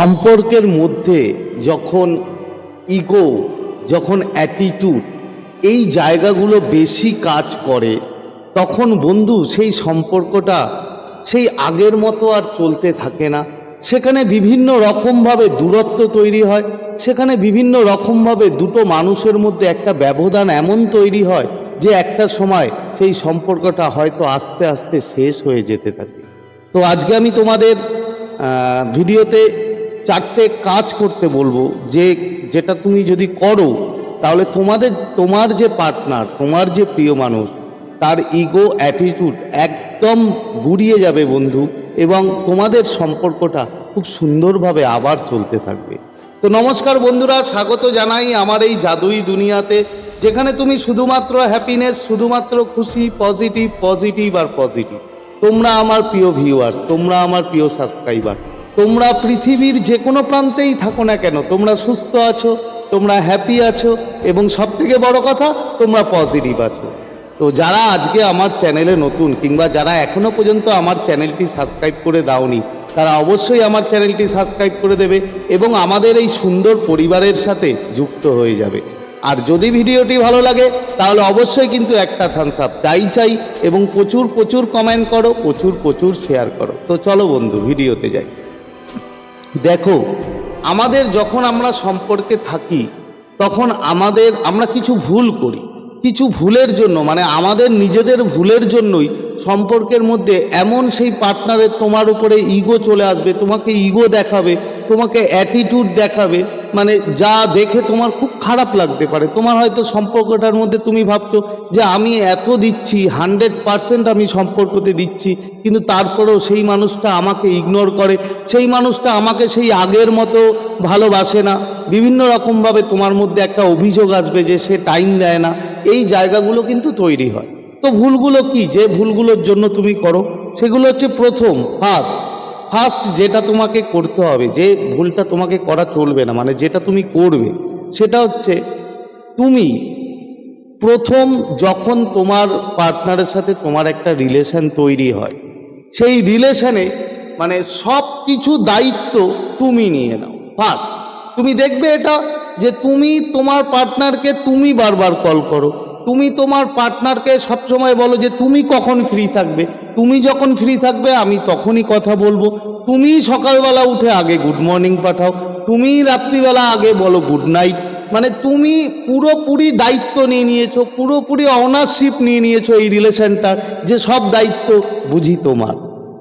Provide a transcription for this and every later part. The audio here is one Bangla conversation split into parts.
সম্পর্কের মধ্যে যখন ইগো, যখন অ্যাটিটিউড এই জায়গাগুলো বেশি কাজ করে, তখন বন্ধু সেই সম্পর্কটা সেই আগের মতো আর চলতে থাকে না। সেখানে বিভিন্ন রকমভাবে দূরত্ব তৈরি হয়, সেখানে বিভিন্ন রকমভাবে দুটো মানুষের মধ্যে একটা ব্যবধান এমন তৈরি হয় যে একটা সময় সেই সম্পর্কটা হয়তো আস্তে আস্তে শেষ হয়ে যেতে থাকে। তো আজকে আমি তোমাদের ভিডিওতে চারটে কাজ করতে বলব। যে, যেটা তুমি যদি করো, তাহলে তোমাদের, তোমার যে পার্টনার তোমার যে প্রিয় মানুষ, তার ইগো অ্যাটিটিউড একদম গুড়িয়ে যাবে বন্ধু এবং তোমাদের সম্পর্কটা খুব সুন্দরভাবে আবার চলতে থাকবে। তো নমস্কার বন্ধুরা, স্বাগত জানাই আমার এই জাদুই দুনিয়াতে, যেখানে তুমি শুধুমাত্র হ্যাপিনেস শুধুমাত্র খুশি পজিটিভ পজিটিভ আর পজিটিভ তোমরা আমার প্রিয় ভিউয়ার্স তোমরা আমার প্রিয় সাবস্ক্রাইবার তোমরা পৃথিবীর যে কোনো প্রান্তেই থাকো না কেন, তোমরা সুস্থ আছো, তোমরা হ্যাপি আছো, এবং সব থেকে বড় কথা, তোমরা পজিটিভ আছো। তো যারা আজকে আমার চ্যানেলে নতুন, কিংবা যারা এখনও পর্যন্ত আমার চ্যানেলটি সাবস্ক্রাইব করে দাওনি, তারা অবশ্যই আমার চ্যানেলটি সাবস্ক্রাইব করে দেবে, এবং আমাদের এই সুন্দর পরিবারের সাথে যুক্ত হয়ে যাবে। আর যদি ভিডিওটি ভালো লাগে, তাহলে অবশ্যই কিন্তু একটা থামস আপ চাই চাই, এবং প্রচুর প্রচুর কমেন্ট করো, প্রচুর প্রচুর শেয়ার করো। তো চলো বন্ধু, ভিডিওতে যাই। দেখো, আমাদের যখন আমরা সম্পর্কে থাকি, তখন আমাদের আমরা কিছু ভুল করি। কিছু ভুলের জন্য মানে আমাদের নিজেদের ভুলের জন্যই সম্পর্কের মধ্যে এমন সেই পার্টনারের তোমার উপরে ইগো চলে আসবে, তোমাকে ইগো দেখাবে, তোমাকে অ্যাটিটিউড দেখাবে মানে যা দেখে তোমার খুব খারাপ লাগতে পারে। তোমার হয়তো সম্পর্কটার মধ্যে তুমি ভাবছ যে আমি এত দিচ্ছি হান্ড্রেড পারসেন্ট আমি সম্পর্কতে দিচ্ছি, কিন্তু তারপরেও সেই মানুষটা আমাকে ইগনোর করে, সেই মানুষটা আমাকে সেই আগের মতো ভালোবাসে না। বিভিন্ন রকমভাবে তোমার মধ্যে একটা অভিযোগ আসবে যে সে টাইম দেয় না। এই জায়গাগুলো কিন্তু তৈরি হয়। তো ভুলগুলো কি? যে ভুলগুলোর জন্য তুমি করো, সেগুলো হচ্ছে প্রথম ফার্স্ট ফার্স্ট যেটা তোমাকে করতে হবে, যে ভুলটা তোমাকে করা চলবে না মানে যেটা তুমি করবে, সেটা হচ্ছে তুমি প্রথম যখন তোমার পার্টনারের সাথে তোমার একটা রিলেশন তৈরি হয়, সেই রিলেশনে মানে সব কিছু দায়িত্ব তুমি নিয়ে নাও, ফার্স্ট। তুমি দেখবে এটা যে তুমি তোমার পার্টনারকে তুমি বারবার কল করো। তুমি তোমার পার্টনারকে সবসময় বলো যে তুমি কখন ফ্রি থাকবে। তুমি যখন ফ্রি থাকবে, আমি তখনই কথা বলব। তুমি সকালবেলা উঠে আগে গুড মর্নিং পাঠাও। তুমি রাত্রিবেলা আগে বলো গুড নাইট মানে তুমি পুরোপুরি দায়িত্ব নিয়ে নিয়েছো, পুরোপুরি অনারশিপ নিয়ে নিয়েছো এই রিলেশনটার, যে সব দায়িত্ব বুঝি তোমার।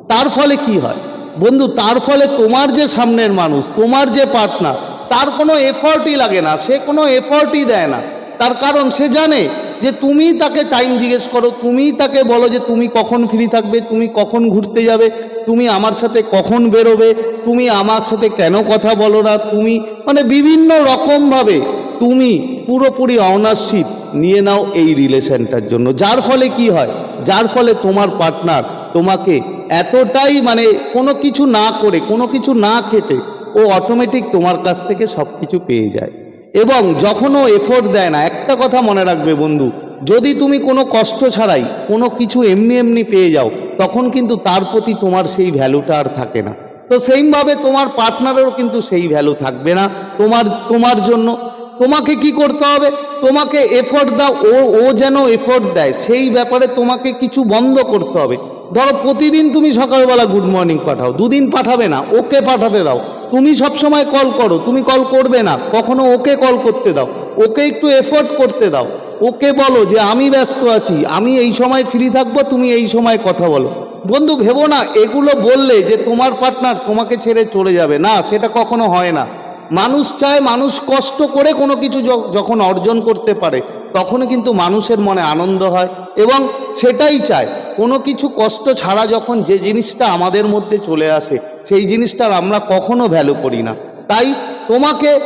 তার ফলে কি হয়? বন্ধু, তার ফলে তোমার যে সামনের মানুষ, তোমার যে পার্টনার তার কোনো এফর্টই লাগে না, সে কোনো এফর্টই দেয় না। তার কারণ সে জানে যে তুমি তাকে টাইম জিজ্ঞেস করো, তুমি তাকে বলো যে তুমি কখন ফ্রি থাকবে, তুমি কখন ঘুরতে যাবে, তুমি আমার সাথে কখন বেরোবে, তুমি আমার সাথে কেন কথা বলো না, তুমি মানে বিভিন্ন রকমভাবে তুমি পুরোপুরি অনারশিপ নিয়ে নাও এই রিলেশনটার জন্য। যার ফলে কি হয়? যার ফলে তোমার পার্টনার তোমাকে এতটাই মানে কোনো কিছু না করে, কোনো কিছু না খেটে ও অটোমেটিক তোমার কাছ থেকে সব কিছু পেয়ে যায়। এবং যখন ও এফোর্ট দেয় না, একটা কথা মনে রাখবে বন্ধু, যদি তুমি কোনো কষ্ট ছাড়াই কোনো কিছু এমনি এমনি পেয়ে যাও, তখন কিন্তু তার প্রতি তোমার সেই ভ্যালুটা আর থাকে না। তো সেইমভাবে তোমার পার্টনারেরও কিন্তু সেই ভ্যালু থাকবে না। তোমার তোমার জন্য, তোমাকে কি করতে হবে? তোমাকে এফোর্ট দাও, ও ও যেন এফোর্ট দেয়, সেই ব্যাপারে তোমাকে কিছু বন্ধ করতে হবে। ধরো প্রতিদিন তুমি সকালবেলা গুড মর্নিং পাঠাও, দুদিন পাঠাবে না, ওকে পাঠাতে দাও। তুমি সব সময় কল করো, তুমি কল করবে না। কখনো ওকে কল করতে দাও, ওকে একটু এফোর্ট করতে দাও। ওকে বলো যে, আমি ব্যস্ত আছি, আমি এই সময় ফ্রি থাকব, তুমি এই সময় কথা বলো। বন্ধু, ভেবো না, এগুলো বললে যে তোমার পার্টনার তোমাকে ছেড়ে চলে যাবে। না, সেটা কখনো হয় না। মানুষ চায় মানুষ কষ্ট করে কোনো কিছু যখন অর্জন করতে পারে। তখনই কিন্তু মানুষের মনে আনন্দ হয় এবং সেটাই চায়। কোনো কিছু কষ্ট ছাড়া যখন যে জিনিসটা আমাদের মধ্যে চলে আসে, সেই জিনিসটার আমরা কখনো ভ্যালু করি না। তাই তোমাকে,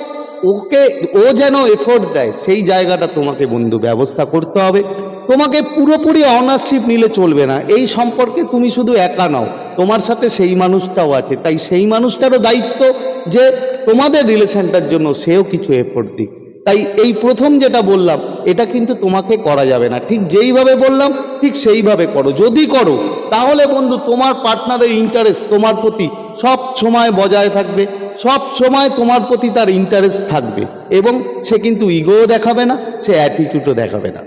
ওকে, ও যেন এফোর্ট দেয়, সেই জায়গাটা তোমাকে বন্ধু ব্যবস্থা করতে হবে। তোমাকে পুরোপুরি অনারশিপ নিলে চলবে না। এই সম্পর্কে তুমি শুধু একা নাও, তোমার সাথে সেই মানুষটাও আছে। তাই সেই মানুষটারও দায়িত্ব যে তোমাদের রিলেশনটার জন্য সেও কিছু এফোর্ট দিক। তাই এই প্রথম যেটা বললাম, এটা কিন্তু তোমাকে করা যাবে না। ঠিক যেইভাবে বললাম, ঠিক সেইভাবে করো। যদি করো, তাহলে বন্ধু তোমার পার্টনারের ইন্টারেস্ট তোমার প্রতি সব সময় বজায় থাকবে, সব সময় তোমার প্রতি তার ইন্টারেস্ট থাকবে এবং সে কিন্তু ইগোও দেখাবে না, সে অ্যাটিটিউডও দেখাবে না।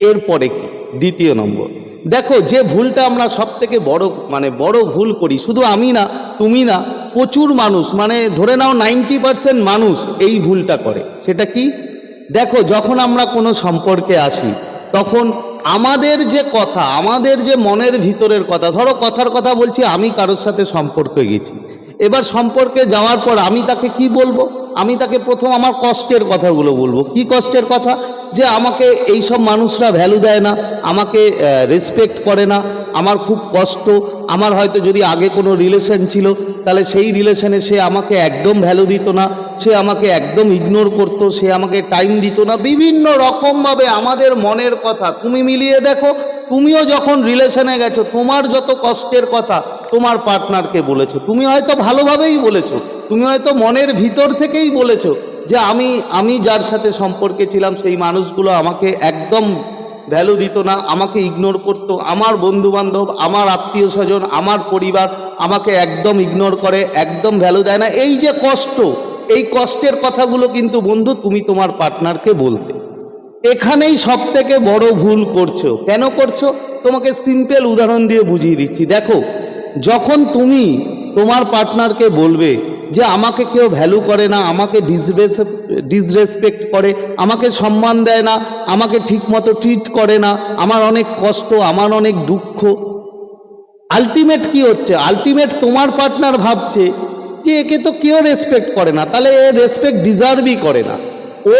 এরপরে কি? দ্বিতীয় নম্বর। দেখো, যে ভুলটা আমরা সব থেকে বড় মানে বড় ভুল করি, শুধু আমি না, তুমি না, প্রচুর মানুষ মানে ধরে নাও নাইনটি পারসেন্ট মানুষ এই ভুলটা করে। সেটা কি? দেখো, যখন আমরা কোনো সম্পর্কে আসি, তখন আমাদের যে কথা, আমাদের যে মনের ভিতরের কথা, ধরো কথার কথা বলছি, আমি কারোর সাথে সম্পর্কে গেছি। এবার সম্পর্কে যাওয়ার পর আমি তাকে কি বলব? আমি তাকে প্রথম আমার কষ্টের কথাগুলো বলব। কি কষ্টের কথা? যে আমাকে এই সব মানুষরা ভ্যালু দেয় না, আমাকে রেসপেক্ট করে না, আমার খুব কষ্ট, আমার হয়তো যদি আগে কোনো রিলেশন ছিল, তাহলে সেই রিলেশনে সে আমাকে একদম ভ্যালু দিত না, সে আমাকে একদম ইগনোর করতো, সে আমাকে টাইম দিত না। বিভিন্ন রকমভাবে আমাদের মনের কথা, তুমি মিলিয়ে দেখো, তুমিও যখন রিলেশনে গেছো, তোমার যত কষ্টের কথা তোমার পার্টনারকে বলেছ। তুমি হয়তো ভালোভাবেই বলেছ। তুমি হয়তো মনের ভিতর থেকেই বলেছ যে আমি আমি যার সাথে সম্পর্কে ছিলাম, সেই মানুষগুলো আমাকে একদম ভ্যালু দিত না, আমাকে ইগনোর করতো। আমার বন্ধু বান্ধব আমার আত্মীয় স্বজন আমার পরিবার আমাকে একদম ইগনোর করে, একদম ভ্যালু দেয় না। এই যে কষ্ট, এই কষ্টের কথাগুলো কিন্তু বন্ধু তুমি তোমার পার্টনারকে বলতে। এখানেই সব থেকে বড় ভুল করছ। কেন করছ? তোমাকে সিম্পল উদাহরণ দিয়ে বুঝিয়ে দিচ্ছি। দেখো যখন তুমি তোমার পার্টনারকে বলবে যে আমাকে কেউ ভ্যালু করে না, আমাকে ডিসরেসপেক্ট করে, আমাকে সম্মান দেয় না, আমাকে ঠিকমতো ট্রিট করে না, আমার অনেক কষ্ট, আমার অনেক দুঃখ আলটিমেট কি হচ্ছে? আলটিমেট তোমার পার্টনার ভাবছে যে একে তো কেউ রেসপেক্ট করে না, তাহলে এ রেসপেক্ট ডিজার্ভই করে না। ও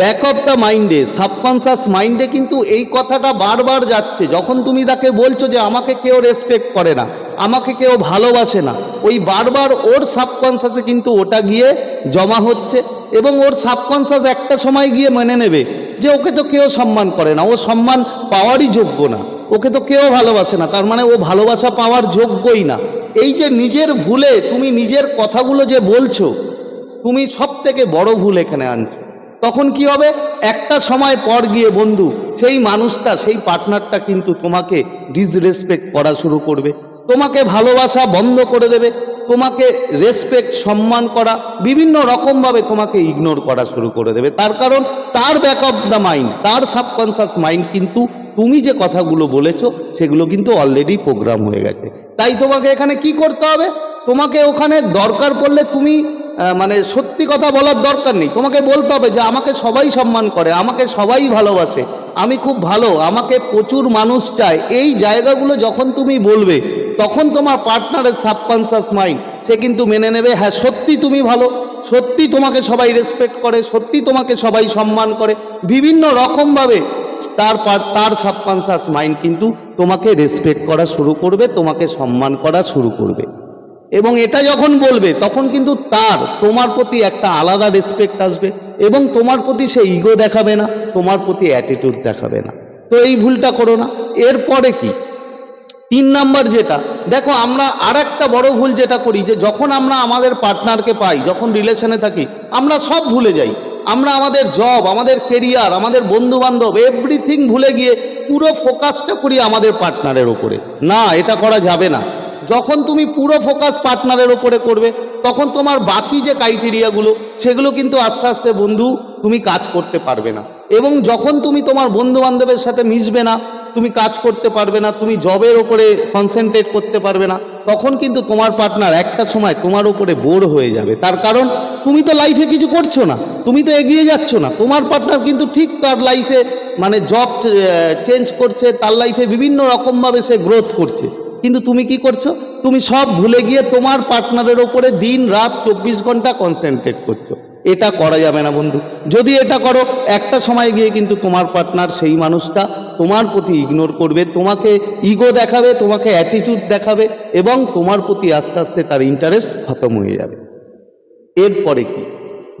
ব্যাক অফ দ্য মাইন্ডে সাবকনসাস মাইন্ডে কিন্তু এই কথাটা বারবার যাচ্ছে, যখন তুমি তাকে বলছো যে আমাকে কেউ রেসপেক্ট করে না আমাকে কেউ ভালোবাসে না। ওই বারবার ওর সাবকনসাসে কিন্তু ওটা গিয়ে জমা হচ্ছে এবং ওর সাবকনসাস একটা সময় গিয়ে মেনে নেবে যে ওকে তো কেউ সম্মান করে না। ও সম্মান পাওয়ারই যোগ্য না। ওকে তো কেউ ভালোবাসে না। তার মানে ও ভালোবাসা পাওয়ার যোগ্যই না। এই যে নিজের ভুলে তুমি নিজের কথাগুলো যে বলছো, তুমি সব থেকে বড় ভুল এখানে আনছো। তখন কি হবে? একটা সময় পর গিয়ে বন্ধু, সেই মানুষটা, সেই পার্টনারটা কিন্তু তোমাকে ডিসরেসপেক্ট করা শুরু করবে। তোমাকে ভালোবাসা বন্ধ করে দেবে, তোমাকে রেসপেক্ট সম্মান করা, বিভিন্ন রকমভাবে তোমাকে ইগনোর করা শুরু করে দেবে। তার কারণ তার ব্যাক অফ দ্য মাইন্ড তার সাবকনসাস মাইন্ড কিন্তু তুমি যে কথাগুলো বলেছ, সেগুলো কিন্তু অলরেডি প্রোগ্রাম হয়ে গেছে। তাই তোমাকে এখানে কি করতে হবে? তোমাকে ওখানে দরকার পড়লে তুমি মানে সত্যি কথা বলার দরকার নেই। তোমাকে বলতে হবে যে, আমাকে সবাই সম্মান করে, আমাকে সবাই ভালোবাসে, আমি খুব ভালো, আমাকে প্রচুর মানুষ চায়। এই জায়গাগুলো যখন তুমি বলবে তখন তোমার পার্টনারের সাবকনসাস মাইন্ড সে কিন্তু মেনে নেবে হ্যাঁ সত্যি তুমি ভালো, সত্যি তোমাকে সবাই রেসপেক্ট করে, সত্যি তোমাকে সবাই সম্মান করে। বিভিন্ন রকমভাবে তার তার সাবকনসাস মাইন্ড কিন্তু তোমাকে রেসপেক্ট করা শুরু করবে, তোমাকে সম্মান করা শুরু করবে। এবং এটা যখন বলবে, তখন কিন্তু তার, তোমার প্রতি একটা আলাদা রেসপেক্ট আসবে এবং তোমার প্রতি সে ইগো দেখাবে না, তোমার প্রতি অ্যাটিটিউড দেখাবে না। তো এই ভুলটা করো না। এরপরে কি? তিন নাম্বার যেটা, দেখো আমরা আর একটা বড় ভুল যেটা করি, যে যখন আমরা আমাদের পার্টনারকে পাই, যখন রিলেশনে থাকি, আমরা সব ভুলে যাই। আমরা আমাদের জব, আমাদের কেরিয়ার, আমাদের বন্ধু বান্ধব এভরিথিং ভুলে গিয়ে পুরো ফোকাসটা করি আমাদের পার্টনারের ওপরে না, এটা করা যাবে না। যখন তুমি পুরো ফোকাস পার্টনারের ওপরে করবে, তখন তোমার বাকি যে ক্রাইটেরিয়াগুলো সেগুলো কিন্তু আস্তে আস্তে বন্ধু, তুমি কাজ করতে পারবে না। এবং যখন তুমি তোমার বন্ধু বান্ধবের সাথে মিশবে না তুমি কাজ করতে পারবে না, তুমি জবের ওপরে কনসেন্ট্রেট করতে পারবে না, তখন কিন্তু তোমার পার্টনার একটা সময় তোমার ওপরে বোর হয়ে যাবে। তার কারণ, তুমি তো লাইফে কিছু করছ না, তুমি তো এগিয়ে যাচ্ছ না। তোমার পার্টনার কিন্তু ঠিক তার লাইফে মানে জব চেঞ্জ করছে, তার লাইফে বিভিন্ন রকমভাবে সে গ্রোথ করছে। কিন্তু তুমি কি করছ? তুমি সব ভুলে গিয়ে তোমার পার্টনারের ওপরে দিন, রাত, চব্বিশ ঘণ্টা কনসেন্ট্রেট করছ। এটা করা যাবে না বন্ধু। যদি এটা করো, একটা সময় গিয়ে কিন্তু তোমার পার্টনার সেই মানুষটা তোমার প্রতি ইগনোর করবে, তোমাকে ইগো দেখাবে, তোমাকে অ্যাটিটিউড দেখাবে এবং তোমার প্রতি আস্তে আস্তে তার ইন্টারেস্ট খতম হয়ে যাবে। এরপরে কি?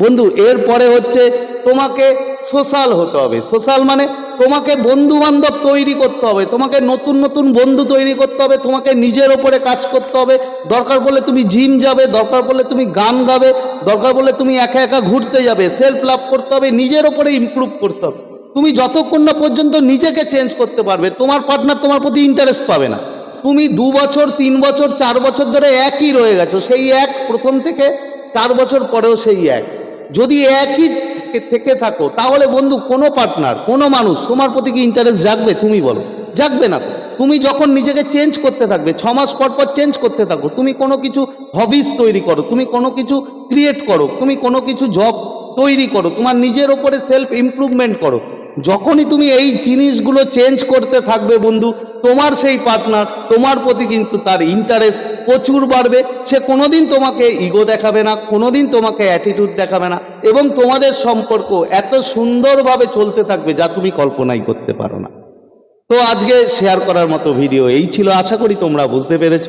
বন্ধু, এরপরে হচ্ছে তোমাকে সোশ্যাল হতে হবে। সোশ্যাল মানে তোমাকে বন্ধু বান্ধব তৈরি করতে হবে, তোমাকে নতুন নতুন বন্ধু তৈরি করতে হবে, তোমাকে নিজের ওপরে কাজ করতে হবে। দরকার পড়লে তুমি জিম যাবে, দরকার পড়লে তুমি গান গাবে, দরকার পড়লে তুমি একা একা ঘুরতে যাবে। সেলফ লাভ করতে হবে, নিজের ওপরে ইমপ্রুভ করতে হবে। তুমি যতক্ষণ না পর্যন্ত নিজেকে চেঞ্জ করতে পারবে, তোমার পার্টনার তোমার প্রতি ইন্টারেস্ট পাবে না। তুমি দু বছর, তিন বছর, চার বছর ধরে একই রয়ে গেছো, সেই এক প্রথম থেকে চার বছর পরেও সেই এক। যদি একই থেকে- থেকে তাহলে বন্ধু, কোনো পার্টনার কোনো মানুষ তোমার প্রতি কি ইন্টারেস্ট জাগবে? তুমি বলো। জাগবে না। তুমি যখন নিজেকে চেঞ্জ করতে থাকবে, ছ মাস পর পর চেঞ্জ করতে থাকো, তুমি কোনো কিছু হবিস তৈরি করো, তুমি কোনো কিছু ক্রিয়েট করো, তুমি কোনো কিছু জব তৈরি করো, তোমার নিজের ওপরে সেলফ ইমপ্রুভমেন্ট করো। যখনই তুমি এই জিনিসগুলো চেঞ্জ করতে থাকবে বন্ধু, তোমার সেই পার্টনার তোমার প্রতি কিন্তু তার ইন্টারেস্ট প্রচুর বাড়বে। সে কোনোদিন তোমাকে ইগো দেখাবে না, কোনোদিন তোমাকে অ্যাটিটিউড দেখাবে না এবং তোমাদের সম্পর্ক এত সুন্দরভাবে চলতে থাকবে যা তুমি কল্পনাই করতে পারো না। তো আজকে শেয়ার করার মতো ভিডিও এই ছিল। আশা করি তোমরা বুঝতে পেরেছ।